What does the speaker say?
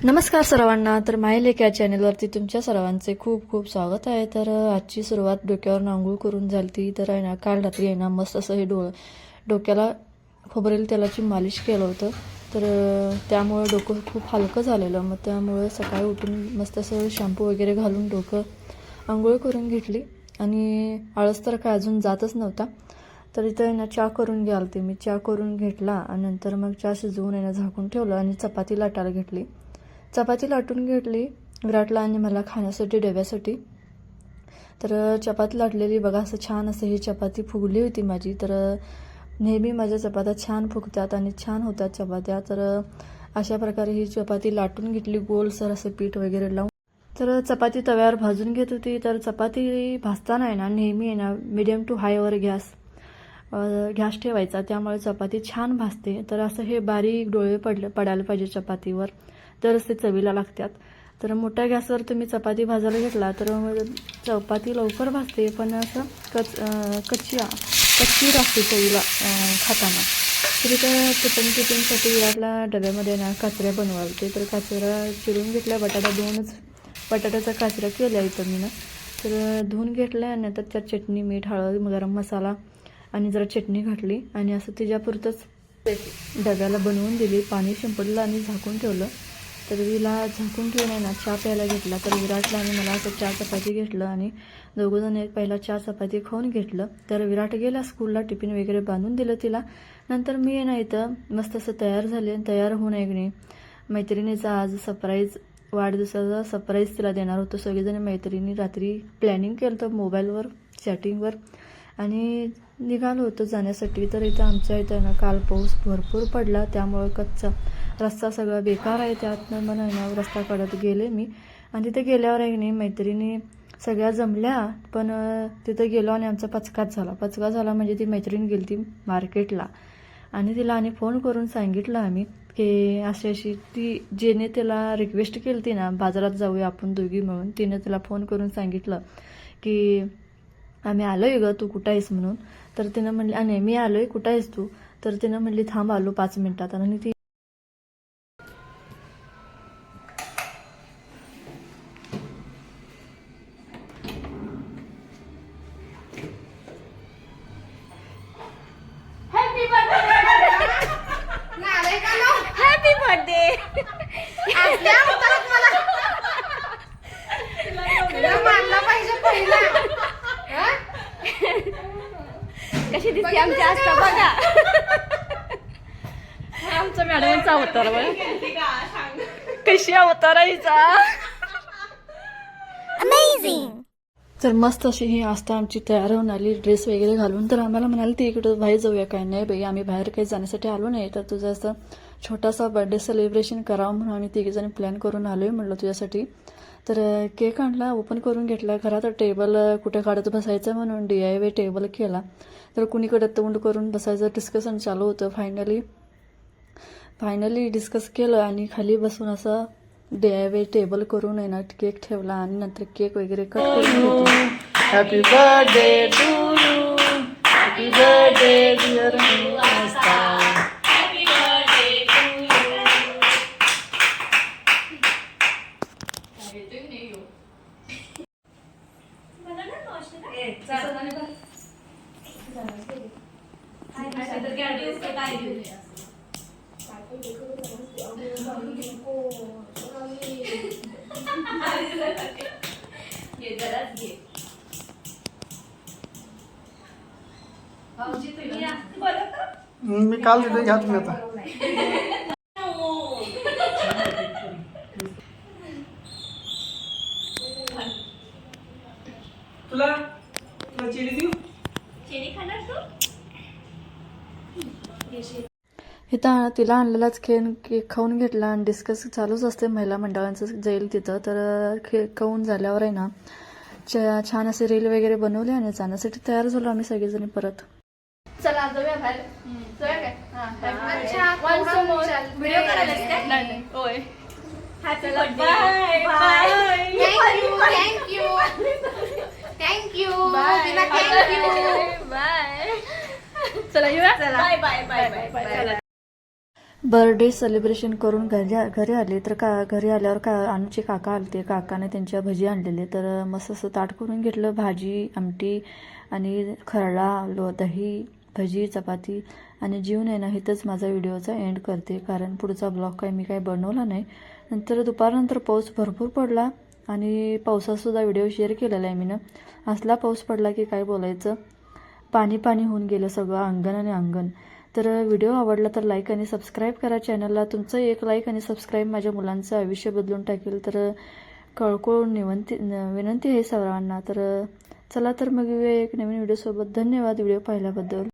नमस्कार सर्वांना तर माय लेख्या या चॅनेलवरती तुमच्या सर्वांचे खूप खूप स्वागत आहे. तर आजची सुरुवात डोक्यावर आंघोळ करून झालती तर आहे ना काल रात्री आहे ना मस्त असं हे डोळं डोक्याला खोबरेल तेलाची मालिश केलं होतं. तर त्यामुळं डोकं खूप हलकं झालेलं. मग त्यामुळं सकाळी उठून मस्त असं शॅम्पू वगैरे घालून डोकं आंघोळ करून घेतली. आणि आळस तर काय अजून जातच नव्हता. तर इथं ना चहा करून घ्याल ते मी चहा करून घेतला आणि नंतर मग चहा शिजवून येणं झाकून ठेवलं आणि चपाती लाटायला घेतली. चपाती लाटून घेतली विराटला आणि मला खाण्यासाठी डब्यासाठी. तर चपाती लाटलेली बघा असं छान असं ही चपाती फुगली होती माझी. तर नेहमी माझ्या चपात्या छान फुगतात आणि छान होतात चपात्या. तर अशा प्रकारे ही चपाती लाटून घेतली गोलसर असं पीठ वगैरे लावून. तर चपाती तव्यावर भाजून घेत होती. तर चपाती भाजताना आहे ना नेहमी आहे ना मिडियम टू हायवर गॅस गॅस ठेवायचा. त्यामुळे चपाती छान भाजते. तर असं हे बारीक डोळे पडले पडायला पाहिजे चपातीवर. तरच ते चवीला लागतात. तर मोठ्या गॅसवर तुम्ही चपाती भाजायला घेतला तर मग चपाती लवकर भाजते पण असं कच कच्ची कच्ची लागते चवीला खाताना. तर त्या टिफिन टिफिनसाठी विराटला डब्यामध्ये ना काचऱ्या बनवायचे. तर काचऱ्या चिरून घेतल्या बटाटा दोनच बटाट्याचा काचऱ्या केल्या इथं मी ना तर धुवून घेतल्या आणि आता त्यात चटणी मीठ हळद गरम मसाला आणि जरा चटणी घातली आणि असं तिच्यापुरतंच डब्याला बनवून दिली. पाणी शिंपडलं आणि झाकून ठेवलं. तर तिला झाकून ठेवून आहे ना चहा प्यायला घेतला तर विराटला आणि मला असं चहा चपाती घेतलं आणि दोघंजण एक पहिला चहा चपाती खाऊन घेतलं. तर विराट गेला स्कूलला टिफिन वगैरे बांधून दिलं तिला. नंतर मी ना इथं मस्त असं तयार झाले तयार होऊन ऐकणे मैत्रिणीचा आज सरप्राईज वाढदिवसाचा सरप्राईज तिला देणार होतो. सगळेजण मैत्रिणी रात्री प्लॅनिंग केलं होतं मोबाईलवर चॅटिंगवर आणि निघालो होतो जाण्यासाठी. तर इथं आमच्या इथं ना काल पाऊस भरपूर पडला त्यामुळं कच्चा. रस्ता सगळा बेकार आहे त्यातनं मग ना रस्ता काढत गेले मी. आणि तिथे गेल्यावर आहे की नाही मैत्रिणी सगळ्या जमल्या पण तिथं गेलो आणि आमचा पचकाच झाला. पचका झाला म्हणजे ती मैत्रीण गेली ती मार्केटला. आणि तिला आणि फोन करून सांगितलं आम्ही की अशी अशी ती जेने तिला रिक्वेस्ट केली ती ना बाजारात जाऊया आपण दोघी म्हणून तिने तिला फोन करून सांगितलं की आम्ही आलो आहे ग तू कुठं आहेस म्हणून. तर तिनं म्हणली आणि मी आलो आहे कुठं आहेस तू? तर तिनं म्हणली थांब आलो पाच मिनटात. आणि ती मला पाहिजे पहिला. हा? कशी दिसते आमची आस्था बघा. आमचा मॅडमचा अवतार कशी अवतारायचा तर मस्त अशी ही आस्था आमची तयार होऊन आली ड्रेस वगैरे घालून. तर आम्हाला म्हणाले ती इकडं बाहेर जाऊया काय? नाही बाई आम्ही बाहेर काही जाण्यासाठी आलो नाही. तर तुझं असं छोटासा बर्थडे सेलिब्रेशन करावं म्हणून आम्ही तिघीजणी प्लॅन करून आलोय म्हणलं तुझ्यासाठी. तर केक आणला ओपन करून घेतला. घरात टेबल कुठे काढत बसायचं म्हणून डी आय वे टेबल केला. तर कुणीकडे तोंड करून बसायचं डिस्कशन चालू होतं. फायनली फायनली डिस्कस केलं आणि खाली बसून असं वे टेबल करून आहे ना केक ठेवला आणि नंतर केक वगैरे कट करून happy birthday to you happy birthday dear मी काल दिले घ्या तुम्ही आता तुला तुला चिली देऊ इथं तिला आणलेलाच खेळ खाऊन घेतला आणि डिस्कस चालूच असते महिला मंडळांचं जाईल तिथं. तर खेळ खाऊन झाल्यावर आहे ना छान असे रील वगैरे बनवले आणि जाण्यासाठी तयार झालो आम्ही सगळेजणी परत. चला जाऊया बाहेर. जाऊया काय? अच्छा? व्हिडिओ काय? नाही होय. Happy birthday. बाय चला येऊया bye bye bye bye bye birthday celebration करून घरी घरी आले. तर का घरी आल्यावर का अनुचे काका आलते. काकाने त्यांच्या भजी आणलेले. तर मस्त असं ताट करून घेतलं. भाजी आमटी आणि खरडा लो दही भजी चपाती आणि जीवन आहे ना इथंच माझा व्हिडिओचा एंड करते. कारण पुढचा ब्लॉग काही मी काही बनवला नाही. नंतर दुपारनंतर पाऊस भरपूर पडला आणि पावसातसुद्धा व्हिडिओ शेअर केलेला आहे मी ना असला पाऊस पडला की काय बोलायचं? पाणी पाणी होऊन गेलं सगळं. अंगण आणि अंगण. तर व्हिडिओ आवडला तर लाईक आणि सबस्क्राईब करा चॅनलला तुमचं एक लाईक आणि सबस्क्राईब माझ्या मुलांचं आयुष्य बदलून टाकेल. तर कळकळून निवंती विनंती आहे सर्वांना. तर चला तर मग येऊया एक नवीन व्हिडिओसोबत धन्यवाद व्हिडिओ पाहिल्याबद्दल.